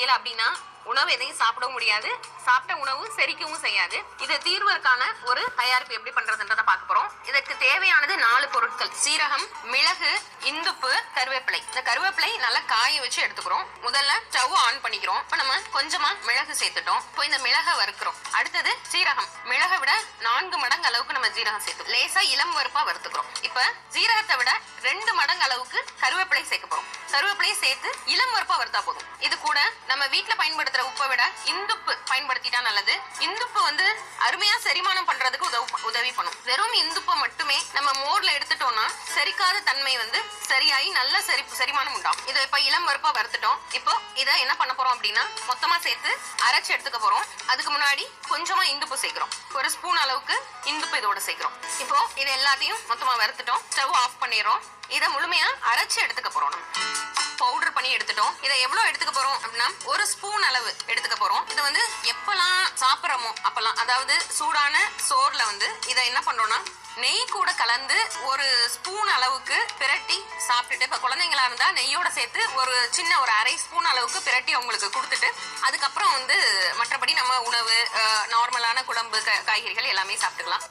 இல்லை அப்படின்னா உணவு எதையும் சாப்பிட முடியாது. சாப்பிட்ட உணவு செரிக்கவும் செய்யாது. இது தீர்வதற்கான ஒரு தயாரிப்பு எப்படி பண்றதுன்றத பார்க்க போறோம். இதற்கு தேவையானது நாலு பொருட்கள். சீரகம் மிளகு இந்துப்பு கருவேப்பிலை. இந்த கருவேப்பிலை நல்லா காய வச்சு எடுத்துக்கிறோம். முதல்ல ஸ்டவ் ஆன் பண்ணிக்கிறோம். இப்போ நம்ம கொஞ்சமா மிளகு சேர்த்துட்டோம். இப்போ இந்த மிளகை வறுக்கிறோம். அடுத்தது சீரகம். மிளகை விட நான்கு மடங்கு அளவுக்கு நம்ம ஜீரகம் சேர்த்து லேசா இளம் வறுப்பா வறுத்துக்கிறோம். இப்போ ஜீரகத்தை விட ரெண்டு மடங்கு அளவுக்கு கருவேப்பிலை சேர்க்க போறோம். கருவேப்பிலையை சேர்த்து இளம் வறுப்பா வறுத்தா போதும். இது கூட நம்ம வீட்டுல பயன்படுத்துற உப்பை விட இந்துப்பு பயன்படுத்திட்டா நல்லது. இந்துப்பு வந்து அருமையா செரிமானம் பண்றதுக்கு உதவு உதவி பண்ணும். வெறும் இந்துப்பை மட்டுமே நம்ம மோர்ல எடுத்துட்டோம்னா செரிக்காத தன்மை வந்து சரியாகி நல்ல செரி செரிமானம் உண்டாகும். இதை இப்ப இளம் வறுப்பா வறுத்துட்டோம். இப்போ இதை என்ன பண்ண போறோம் அப்படின்னா மொத்தமா சேர்த்து அரைச்சு எடுத்துக்க போறோம். அதுக்கு முன்னாடி கொஞ்சமா இந்துப்பு சேர்க்கிறோம். ஒரு ஸ்பூன் அளவுக்கு இந்துப்பு இதோட சேர்க்கிறோம். இப்போ இது எல்லாத்தையும் மொத்தமா வறுத்துட்டோம். ஸ்டவ் ஆஃப் பண்ணிடுறோம். இதை முழுமையா அரைச்சு எடுத்துக்க போறோம் நம்ம. பவுடர் பண்ணி எடுத்துட்டோம். இதை எவ்வளவு எடுத்துக்க போறோம் அப்படின்னா ஒரு ஸ்பூன் அளவு எடுத்துக்க போறோம். இது வந்து எப்பெல்லாம் சாப்பிட்றோமோ அப்பெல்லாம் அதாவது சூடான சோர்ல வந்து இதை என்ன பண்றோம்னா நெய் கூட கலந்து ஒரு ஸ்பூன் அளவுக்கு பிரட்டி சாப்பிட்டுட்டு இப்போ குழந்தைங்களா இருந்தால் நெய்யோட சேர்த்து ஒரு சின்ன ஒரு அரை ஸ்பூன் அளவுக்கு பிரட்டி அவங்களுக்கு கொடுத்துட்டு அதுக்கப்புறம் வந்து மற்றபடி நம்ம உணவு நார்மலான குழம்பு க- காய்கறிகள் எல்லாமே சாப்பிட்டுக்கலாம்.